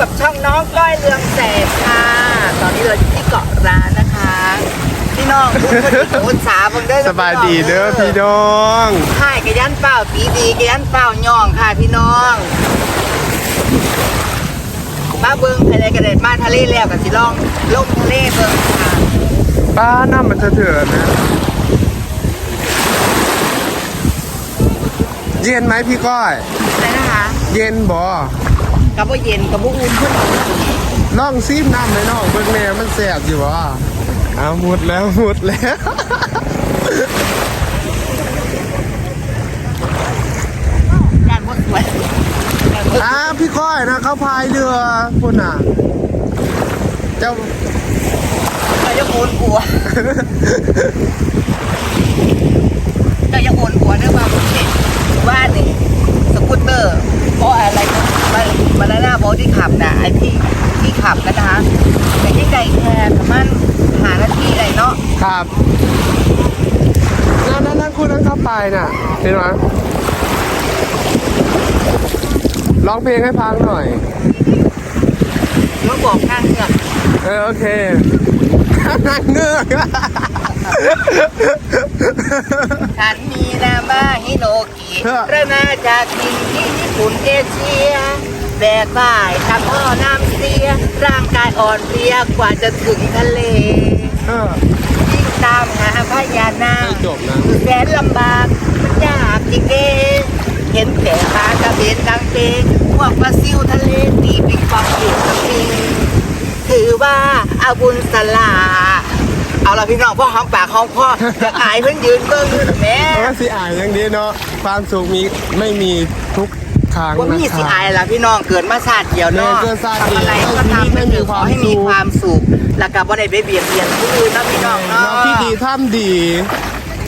กับช่องน้องก้อยเรืองแสงค่ะ ตอนนี้เราอยู่ที่เกาะร้านนะคะ พี่น้องคุณคนดีคุณสาเบังเด้อสบายดีเด้อพี่น้องค่ายกระยันเปล่าปีดีกระยันเปล่าย่องค่ะพี่น้องมาเบิ้งภายในกระเด็ดมาทะเลแล้วกับสิลองลงทะเลเบิ้งค่ะป้าน้ำมันเถื่อนๆนะเย็นไหมพี่ก้อยอะไรนะคะ เย็นบ่ กับว่าเย็นกับว่าอุ่นขึ้นน้องซีมน้ำไหมน้องเบิ่งแน่มันแสบอยู่บ่เอาหมดแล้วหมดแล้วงานว่าสวยงานบ่สวยอ้าพี่ก้อยนะเขาพายเรือคุณน่ะ เจ้าเราจะโอนหัวเราจะโอนหัวเรื่องว่าผมเห็นว่านี่สกูตเตอร์เพราะอะไรนะมันมันหน้าโบทที่ขับนะไอที่ที่ขับนะนะคะแต่ที่ใจแคร์มันหาหน้าที่อะไรเนาะ ครับนั่นนั่นนั่นคุณนั่น เข้าไปน่ะเห็นไหมร้องเพลงให้พังหน่อยมันบอกข้างเนี่ยเออโอเคนั่งเงือกฉันมีนามว่าฮิโนกิพระนาจากถิ่นที่ญี่ปุ่นเอเชียแบกบ่ายทำพ่อน้ำเสีย ร่างกายอ่อนเพลียกว่าจะถึงทะเลเออยิ่ง ตามหาพญานาคไม่จบนะแสนลำบากมันยากจริงเองเห็นแต่ปลากระเบนดังเพลงพวกปลาซิวทะเลตีปิงปองเก็บสปริงถือว่าอาบุญสลาเอาละพี่น้องพ่อหอมปากหอมคออยากอายเพิ่นยืนเบิ่งอยู่แหม่เพราะว่าสิอ่านอย่างนี้เนาะความสุขมีไม่มีทุก ครั้งว่านะมีคสิรับอายละพี่น้องเกิดมาชาติเดียวเนาะเกิดชาติเดียวทำอะไรก็ทำให้มีขอให้มีความสุขแล้วก็บ่ได้ไปเบียดเบียนผู้อื่นนะพี่น้องเนาะเราที่ดีท่ามดี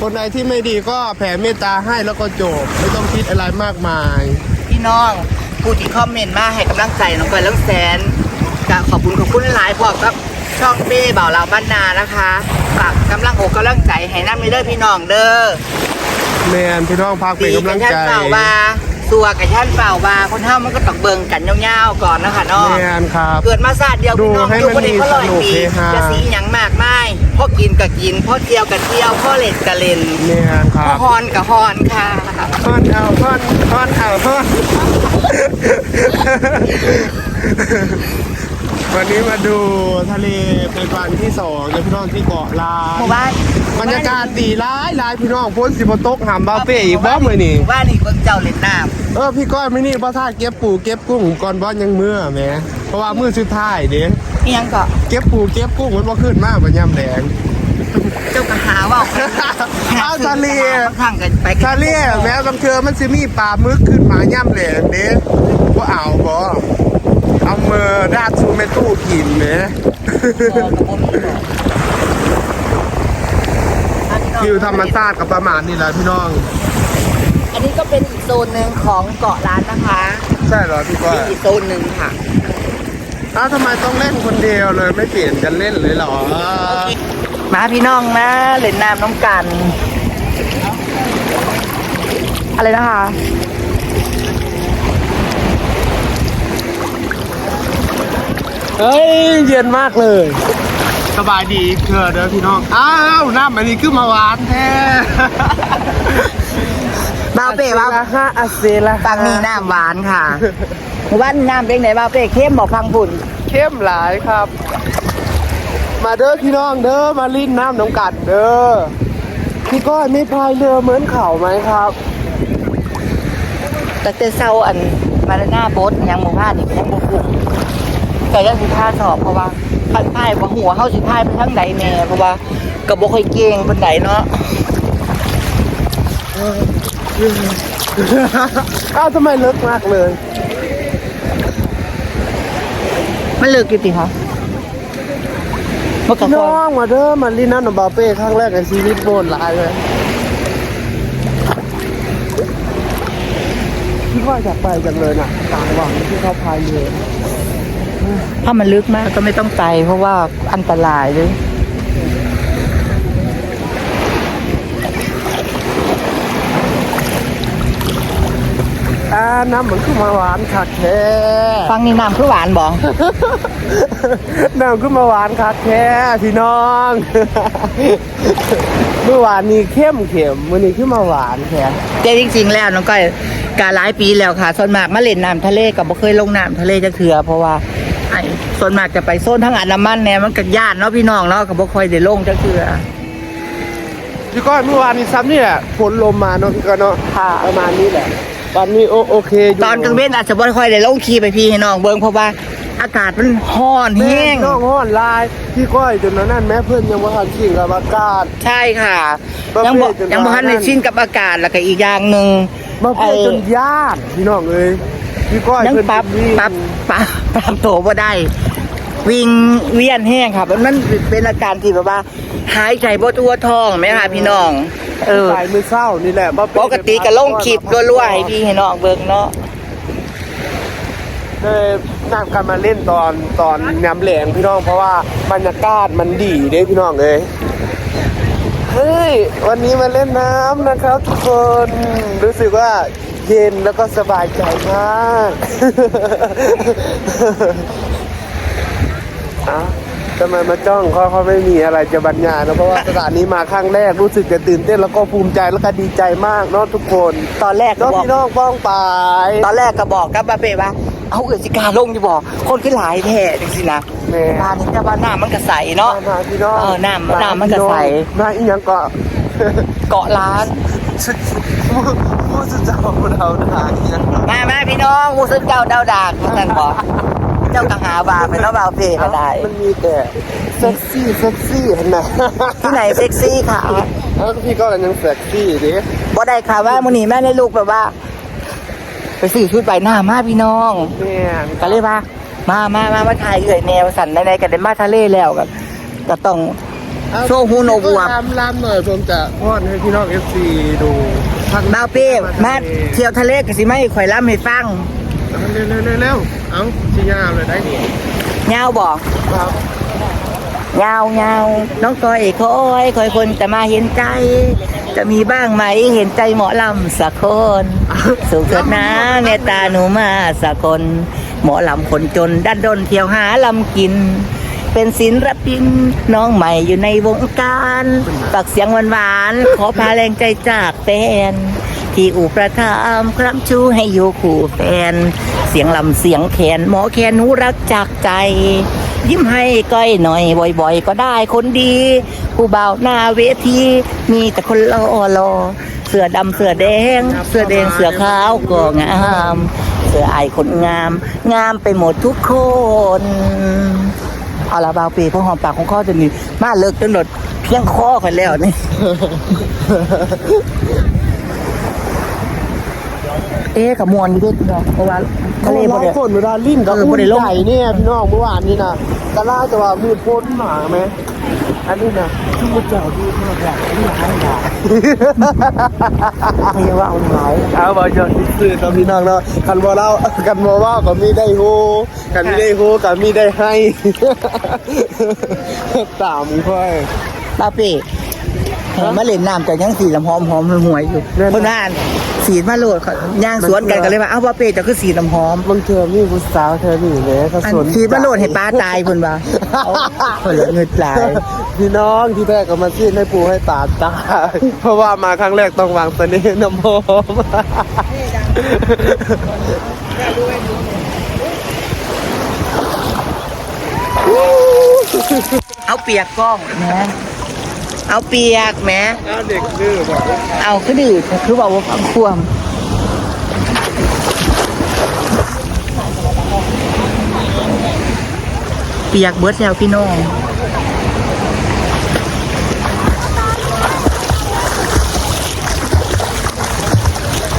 คนใดที่ไม่ดีก็แผ่เมตตาให้แล้วก็จบ ไม่ต้องคิดอะไรมากมาย พี่น้องผู้ที่คอมเมนต์มาให้กำลังใจน้องก้อยเรื่องแสนก็ขอบคุณขอบคุณหลายๆพวกครับช่องเป้เบ่าวเราบ้านนานะคะฝากกำลังอกกำลังใจให้น้ำมีเด้อพี่น้องเด้อแมนพี่น้องพักเป็นกำลังกับใจท่านเปล่าว่า ตัวกับท่านเปล่าว่าคนเฮามันก็ต้องเบิ่งกันยาวๆก่อนนะคะเนาะแมนครับ เกิดมาชาติเดียวดูพี่น้องให้อยู่มันบ่ได้ก็ร้อยมีสนุกปีเฮฮา จะสีหยังมากมายพ่อกินก็กินพ่อเที่ยวก็เที่ยวพ่อเล่นก็เล่นแมนคพ่รัอบฮอนก็ฮอนค่ะท่อนเอาท่อนท่อนเอาท่อน วันนี้มาดูทะเลเป็นวันที่สองเดี๋ยวพี่น้องที่เกาะล้าหมู่นบ้านบรรยากาศดีร้ายร้ายพี่น้องพ้นสิบตกหามบาเป้อีกบ้อมือนี่หมู่บ้านนี่เบิ่งเจ้าเล่นน้ำเออพี่ก้อยไม่นี่บ่ท่าเก็บปูเก็บกุ้งก่อนบอสยังเมื่อแหมเพราะว่ามือสุดท้ายเด้เอียงก็เก็บปูเก็บกุ้งมันบ่ขึ้นมากบ่ย่ำแดง เจ้าก็หาว่าเอาทะเล ข้างกันไปกันทะเลแม้บางเทือมันสิมีปลาหมึกขึ้นมาย่ำแดงเด้บ่เอาบ่ เอามือดาดซูเมตู้กินแหมวิวธรรมชาติกับประมาณนี้แหละพี่น้อง อันนี้ก็เป็นอีกโซนหนึ่งของเกาะล้านนะคะ ใช่เหรอพี่ก้อยเป็นอีกโซนหนึ่งค่ะอ้าวทำไมต้องเล่นคนเดียวเลยไม่เปลี่ยนกันเล่นเลยเหรอ มาพี่น้องนะเล่นน้ำน้ำกัน อะไรนะคะ เฮ้ยเย็นมากเลย สบายดีเถอะเด้อพี่น้อง อ้าวน้ำอันนี้คือมาหวานแท้บ้าวเป้บ้าวฮะอาเซละฟังนี่น้ำหวานค่ะหมู่บ้านน้ำเป็นไหนบ้าวเป้เข้มบอกฟังผุ่นเข้มหลายครับ มาเด้อพี่น้องเด้อมาลิ้นน้ำน้ำกัดเด้อพี่ก้อยไม่พายเรือเหมือนเขาไหมครับแต่เตเซาอันมาหน้าโบ๊ทยังหมู่บ้านนี่ยังบุกบุก แต่ยังสิพาสอบเพราะว่าพันพายว่าหัวเข้าสิพายไปทั้งใดแน่เพราะว่าก็บ่ค่อยเก่งปานใดเนาะอ้าวทำไมเลิกมากเลย มันเลิกกี่ปีคะมันก็พี่พน้อองมาเด้อมาลิ้นน้ำน้ำบาเป้ครั้งแรกในชีวิตโบนหลายเลยพี่ก้อยอยากไปจังเลยน่ะต่างหวังที่เขาพายเรือ ถ้ามันลึกมากก็ไม่ต้องไป เพราะว่าอันตรายเลยอ่าน้ำมันขึ้นมาหวานคักแท้ฟังนี่น้ำคือหวานบ่น้ำขึ้นมาหวานคักแท้พี่น้อง เมื่อวานนี้เข้มเข็มมื่อนี้ขึ้นมาหวานแท้แต่จริงๆแล้วน้องก้อยกาหลายปีแล้วค่ะส่วนมากมาเล่นน้ำทะเลกับบ่เคยลงน้ำทะเลจะเถื่อเพราะว่า ไอ้ส่วนมากจะไปโซนทั้งอันดามันเนี่ยมันก็ย่านเนาะพี่น้องเนาะก็บ่ค่อยได้ลงจะเถื่อพี่ก้อยเมื่อวานนี้ซ้ำนี่แหละฝนลมมาเนาะพี่ก้อยเนาะค่ะประมาณนี้แหละวันนี้โอโอเคอยู่ตอนกลางเว้นอาจจะบ่ค่อยได้ลงขี่ไปพี่ให้น้องเบิ่งเพราะว่าอากาศมันร้อนแม่แห้งน้องฮ้อนลายพี่ก้อยจนนั้นนั่นแม่เพื่อนยังว่าทันชิงกับอากาศใช่ค่ะประเภทยังบ่จนยังบ่ทันได้ว่านั่นชินกับอากาศแล้วก็อีกอย่างหนึงมาเพื่อนจนยากพี่น้องเอ้ย พี่ก้อยยังเพิ่นปรับวิ่งปรับปรับปรับตัวบ่ได้ วิ่งเวียนแห้งครับมันเป็นอาการที่แบบว่า หายใจบ่ทั่วท้องไหมคะพี่น้อง เออสายมือเศร้านี่แหละมาเป็นปกติก็ลงคลิปรัวๆให้พี่ให้น้องเบิ่งเนาะเลยนั่งกันมาเล่นตอนตอนยำแหลงพี่น้องเพราะว่าบรรยากาศมันดีเด้พี่น้องเอ้ยเฮ้ยวันนี้มาเล่นน้ำนะครับทุกคนรู้สึกว่า เย็นแล้วก็สบายใจมากอะทำไมมาจ้องเขาเขาไม่มีอะไรจะบรรยายนะเพราะว่าสถานนี้มาครั้งแรกรู้สึกจะตื่นเต้นแล้วก็ภูมิใจแล้วก็ดีใจมากเนาะทุกคนตอนแรกก็เนาะบอกพี่น้องป้องปายตอนแรกก็บอกกับป้าเป้ว่าเอาเอือสิกาลงอยู่บ่คนคือหลายแท้จังซี่นะแม่บ้านนี้แต่ว่าน้ำมันก็ใสเนาะ มาพี่น้องเออน้ำน้ำมันก็ใส มาอีกอย่างก็ เกาะล้าน ผู้สุดเจ้าเราด่าอีกอย่างมามาพี่น้องมูซึเจ้าดาวดากนั่นบอกเจ้าก็หาบาไปแล้วเบาเป้ก็ได้มันมีแต่เซ็กซี่เซ็กซี่เห็นไหมที่ไหนเซ็กซี่ค่ะแล้วพี่ก็ยังเซ็กซี่ดิบ่ได้ค่ะว่ามื้อนี้แม่ได้ลูกแบบว่า ไปซื้อชุดใบหน้ามาพี่น้องแม่นก็เลยว่ามามามามาถ่ายเอื่อยแนวสั่นในๆกันได้มาทะเลแล้วก็ก็ต้องโชว์หูโนบัวลำลำหน่อยผมจะพอดให้พี่น้องเอฟซีดู พักเบาเป้มาเที่ยวทะเลก็สิไม่ข่อยล่ำให้ฟังเร็วเร็วเร็วเร็วเอ้าชี้ยามเลยได้ดิยาวบอกครับยาวยาวน้องก้อยคอยคอยคนแต่มาเห็นใจ จะมีบ้างไหมเห็นใจหมอลำสักคน สุขเถิดนะเมตตาหนูมาสักคน หมอลำคนจนดันดนเที่ยวหาลำกิน เป็นศิลปินน้องใหม่อยู่ในวงการปากเสียงหวานๆขอพาแรงใจจากแฟนที่อุประทามครั้ำชูให้อยู่คู่แฟน เสียงลำเสียงแขนหมอแขนหูรักจากใจ ยิ้มให้ก้อยหน่อยบ่อยๆ ก็ได้คนดี ผู้บ่าวหน้าเวทีมีแต่คนรอรอเสื้อดำเสื้อแดง เสื้อแดงเสื้อขาวก็งาม เสื้ออายคนงาม งามไปหมดทุกคน เอาละบาวปีเพราะหอมปากของข้อจะมีมาเลิกจนหลดเพียงคอกันแล้วนี่เอ๊ะกับมวนอยู่ด้วยพี่น้องเพราะว่าทะเลบ่บ่ได้ได้คนเวลาลิ้นกับเออบ่อุ้ได้ยลงใหญ่เนี่ยพี่น้องเมื่อวานนี้นะกะล่าจะว่ามือโพนหมาไหม อันนี้นะที่มุดเจ้าดูมากแบบนี้หลายหลายพยาว่าเอาหายเอาบอยอดที่สื่อกับพี่น้องเนาะกันบ่เล่ากันบ่ว่าก็มีได้โฮกันมีได้โฮกันมีได้ให้ตามค่อยป้าเป้เห็น มาเล่นน้ำแต่ยังสีลำหอมหอมหวยอยู่แน่นอนเมื่อนานสีมาโหลดเขาย่างสวนกันกันเลยว่าเอ้าป้าเป้จะคือสีลำหอมบางเทื่อมีผู้สาวเธอนี่แหละเขาอันสวนสีมาโหลดให้ป้าตายพุ่นว่าเอาเพิ่นเลยเงินหลายพี่น้องที่แรกก็มาซีดให้ปูให้ตาตายเพราะว่ามาครั้งแรกต้องวางเสน่ห์น้ำหอมเอาเปียกกล้องแหม เอาเปียกแหมเด็กดื้อบอกเอาคือดื้อคือบอกว่าฟังควมเปียกเบิดแล้วพี่น้อง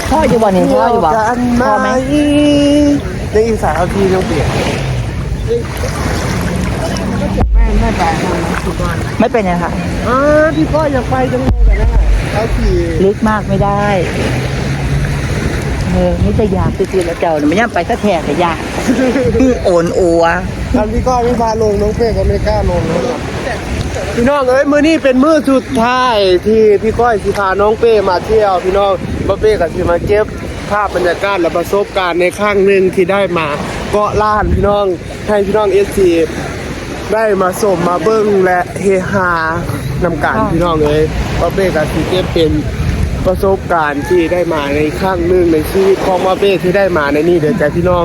พ่ออยู่บ่เนี่ยพ่ออยู่บ่กันไหมพ่อไหมในอีสานเขาทีต้องเป ลี่ยนไม่เป็นยังค่ะอ่าพี่พ่ออยากไปจังเลยแต่นะเขาขี่ลึกมากไม่ได้เออนี่จะอยากตื่นๆแล้วเจ้าเนี่ยไม่ย่ำไปก็แทกแต่ยากโอนอัวตอนพี่ก้อยไม่พาลงน้องเป้ก็ไม่กล้าลงแล้วหรอกพี่น้องเอ้ยมื้อนี้เป็นมื้อสุดท้ายที่พี่ก้อยสิพาน้องเป้มาเที่ยว พี่น้องบ่เป้ก็สิมาเก็บภาพบรรยากาศและประสบการณ์ในข้างหนึ่งที่ได้มาเกาะล้านพี่น้องให้พี่น้องเอสซี ได้มาสมมาเบิ้งและเฮฮานำการพี่น้องเลยเพราะเป้กับซีเก็บเป็นประสบการณ์ที่ได้มาในข้างหนึ่งในชีวิตของมาเป้ที่ได้มาในนี่เดี๋ยวใจพี่น้อง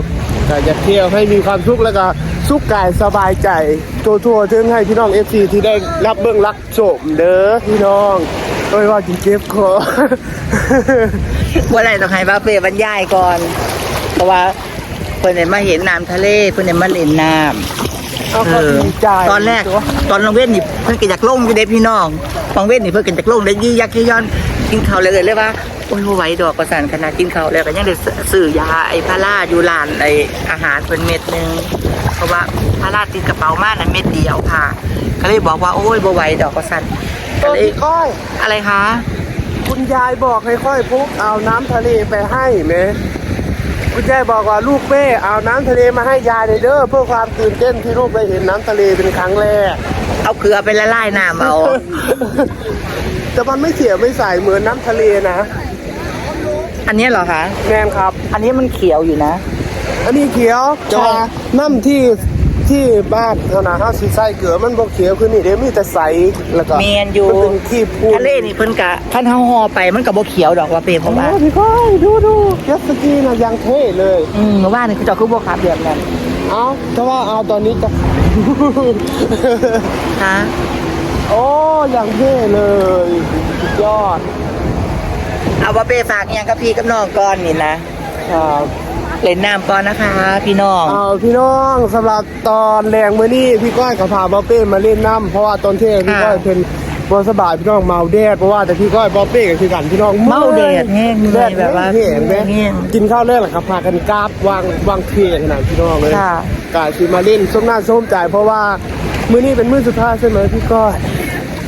ก็จะเที่ยวให้มีความสุขแล้วก็สุขกายสบายใจทั่วๆถึงให้พี่น้องเอฟซีที่ได้รับเบื้องรักชมเด้อพี่น้องโอ้ยว่าจิเก็บคอว่าอะไรต้องให้บ้าเป้บรรยายก่อน เพราะว่าเพิ่นเนี่ยมาเห็นน้ำทะเลเพิ่นเนี่ยมาเล่นน้ำ เอาเอก็อดีใจตอนแรก ตอนลงเว้นนี่เพิ่นก็อยากลงอยู่เด้พี่น้องบางเว้นนี่เพิ่นก็อยากลงได้ยี่ยักษ์ย้อนกินข้าวเลยเลยว่าโอ้ยบ่ไหวดอกประสานขนาดกินข้าวแล้วก็ยังได้ซื้อยาไอ้พาราอยู่ร้านไอ้อาหารเพิ่นเม็ดหนึงเพราะว่าพาราติดกระเป๋ามานั่นเม็ดเดียวค่ะ ก็เลยบอกว่าโอ้ยบ่ไหวดอกประสานตก็อนเลยที่ก้อยอะไรคะคุณยายบอกให้ค่อยพกเอาน้ำทะเลไปให้ไหม คุณยายบอกว่าลูกเป้เอาน้ำทะเลมาให้ยายเลยเด้อเพื่อความตื่นเต้นที่ลูกได้เห็นน้ำทะเลเป็นครั้งแรก เอาเกลือไปละลายน้ำเอา แต่มันไม่เขียวไม่ใสเหมือนน้ำทะเลนะ อันนี้เหรอคะ แมนครับ อันนี้มันเขียวอยู่นะ อันนี้เขียวแต่ว่าน้ำที่ ที่บ้านเท่านั้นเขาสีใส่เกลือมันบ่เขียวคือนี่เดี๋ยวมีแต่ใสแล้วก็เมนอยู่ มันเป็นขี้พูนทะเลนี่เพิ่นกะคันเฮาห่อไปมันก็บ่เขียวดอกว่าเปรมเพราะว่าโอ้พี่ก้อยดูดูเจ็ตสกีนะยังเท่เลยอืมเมื่อวานนี่คือเจ้าคือบ่ขับแบบนั้นเอาถ้าว่าเอาตอนนี้จะฮะโอ้ยังเท่เลยสุดยอด เอาว่าเปฝากอิหยังกับพี่กับน้องก่อนนี่นะครับ เล่นน้ำก่อนนะคะ พี่น้องเอาพี่น้องสำหรับตอนแรงมื้อนี้พี่ก้อยกับพาบอเป้มาเล่นน้ำเพราะว่าตอนเที่ยงพี่ก้อยเป็นบสบายพี่น้องเมาแดดเพราะว่าแต่พี่ก้อยบอเป้กับคือกันพี่น้องเมาแดดแห้งเหนื่แดอยดแบบว่าแห้งไหมแห้งกินข้าวแรกหลังกับพากันกราบวางวางเพลงขนาดพี่น้องเลยค่ะกาคือมาเล่นส้มหน้าส้มใจเพราะว่ามื้อนี้เป็นมื้อสุดท้ายใช่ไหมพี่ก้อย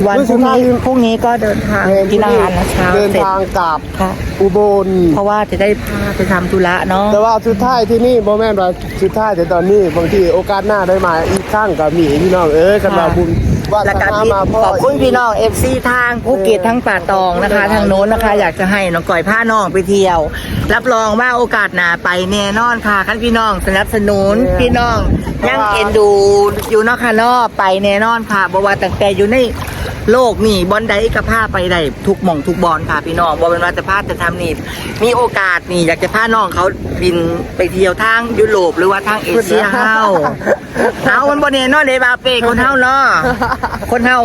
วันพรุ่งนี้พรุ่งนี้ก็เดินทางกินอาหารนะเช้าเดินเสร็จทางกลับค่ะ อุบล เพราะว่าจะได้พาไปทำธุระเนาะแต่ว่าสุดท้ายที่นี่โมแม่นว่าสุดท้ายแต่ตอนนี้บางทีโอกาสหน้าได้มาอีกครั้งกับมีพี่น้องเอ้ยกันมาบุญว่าและจะการหาที่มาพ่อขอบคุณพี่น้อง FC ทางภูเก็ตทั้งป่าตองนะคะ ทางโน้นนะคะ อยากจะให้น้องก่อยพาน้องไปเที่ยว รับรองว่าโอกาสหน้าไปแน่นอนค่ะคันพี่น้องสนับสนุนพี่น้องยังเอ็นดูอยู่เนอกค่ะเนอกไปแน่นอนค่ะบว่าแต่แต่อยู่ใน โลกนี่บอลใดก็พาไปได้ทุกหม่องทุกบอลค่ะพี่น้องบอเป็นว่าจะพาจะทำนี่มีโอกาสนี่อยากจะพาน้องเขาบินไปเที่ยวทางยุโรปหรือว่าทางเอเชียเฮาเฮามันบ่แน่นอนเลยบาเป้คนเฮาเนาะคนเฮา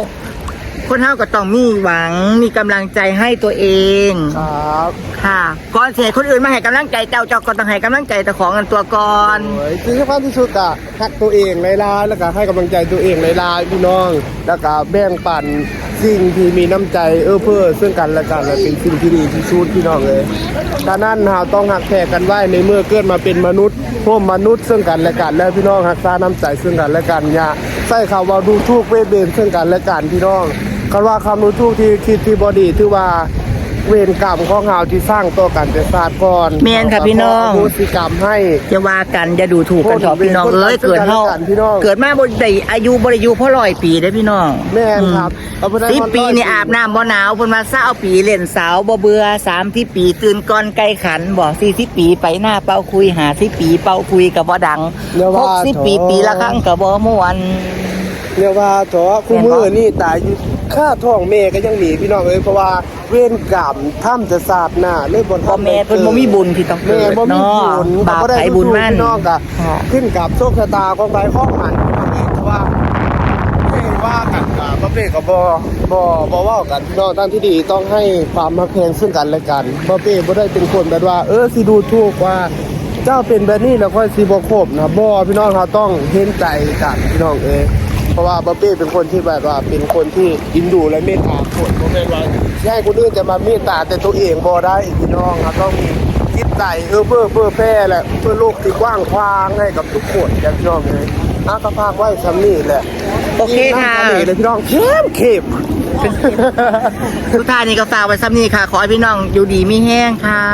คนเฮาก็ต้องมีหวังมีกำลังใจให้ตัวเองครับค่ะ ก่อนเสียคนอื่นมาให้กำลังใจเจ้าเจ้าก็ต้องให้กำลังใจเจ้าของกันตัวก่อนโอ้ยสิ่งสำคัญที่สุดอะฮักตัวเองหลายๆแล้วก็ให้กำลังใจตัวเองหลายๆพี่น้อง แล้วก็แบ่งปันสิ่งที่มีน้ำใจเอื้อเพื่อซึ่งกันและกันและเป็นสิ่งที่ดีที่สุดพี่น้องเลยดังนั้นเราต้องหักแทกกันไว้ในเมื่อเกิดมาเป็นมนุษย์พวกมนุษย์ซึ่งกันและกัน แล้วพี่น้องหักษาน้ำใจซึ่งกันและกันอย่าใส่คำว่าดูถูกเวทเบนซึ่งกันและกันพี่น้อง คำว่าคำดูถูกที่คิดที่บอดีถือว่าเวรกรรมของเฮาที่สร้างตัวกันแต่ศาสตร์ก่อนแม่นค่ะพี่น้องขโหสิกรรมให้จะว่ากันอย่าดูถูกกันเถอะพี่น้องเอ้ยเกิดเฮาพี่น้องเกิดมาบ่ได้อายุบ่ได้อยู่เพราะร้อยปีได้อพี่น้องแม่นครับเอาไปได้สิบวันปีร้อยนี่อาบน้ำบ่หนาวเพิ่นว่าเศร้าปีเล่นสาวบ่เบื่อสามที่ปีตื่นก่อนไก่ขันบ่สี่สิบปีไปหน้าเป่าคุยหาสิบปีเป่าคุยกับบ่ดังเดี๋ยวหว่ากสิบปีโถปีละครั้งกับบ่ม่วนเรียกว่าถอคู่มือนี่ตายอยู่ ค่าท้องแม่ก็ยังหนีพี่น้องเอ้ยเพราะว่าเวรกรรมถ้ำจะสาดหน้าเลยบ่พ่อแม่เพิ่นบ่มีบุญที่ต้องเกิแม่ดบ่มีเนาะบุญบาปก็ด้ไผบุญมั่นพี่น้องก็ค่ะขึ้นกับโชคชะตาของใครของมันเพราะว่าไม่ว่ากันกับบ่เป้ก็บ่บ่บ่เว้ากันพี่น้องทางที่ดีต้องให้ความรักแพงซึ่งกันและกันบ่เป้บ่ได้เป็นคนแบบว่า เออสิดูถูกว่าเจ้าเป็นแบบนี้แล้วค่อยสิบ่ครบนะบ่พี่น้องเขาต้องเห็นใจกันพี่น้องเอ้ย เพราะว่าบ๊อบบี้เป็นคนที่แบบว่าเป็นคนที่อินดูและเมตตาคนบ่แม่นว่าสิให้คนอื่นจะมาเมตตาแต่ตัวเองบ่ได้พี่น้องเขาต้องมีจิตใจเออเพื่อเพื่อแพร่แหละเพื่อโลกที่กว้างขวางให้กับทุกคนกันพี่น้องเอ้ยอากภาพไว้ซ้ำนี่แหละโอเคค่ะนี่นั่งทะเลเลยพี่น้องเข้มเข้มสุดท้ายนี้ก็ฝากไว้ซ้ำนี้ค่ะ ขอให้พี่น้องอยู่ดีมีแห้งค่ะ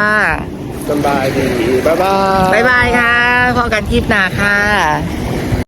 สบายดีบ๊ายบายบ๊ายบายค่ะพบกันคลิปหน้าค่ะ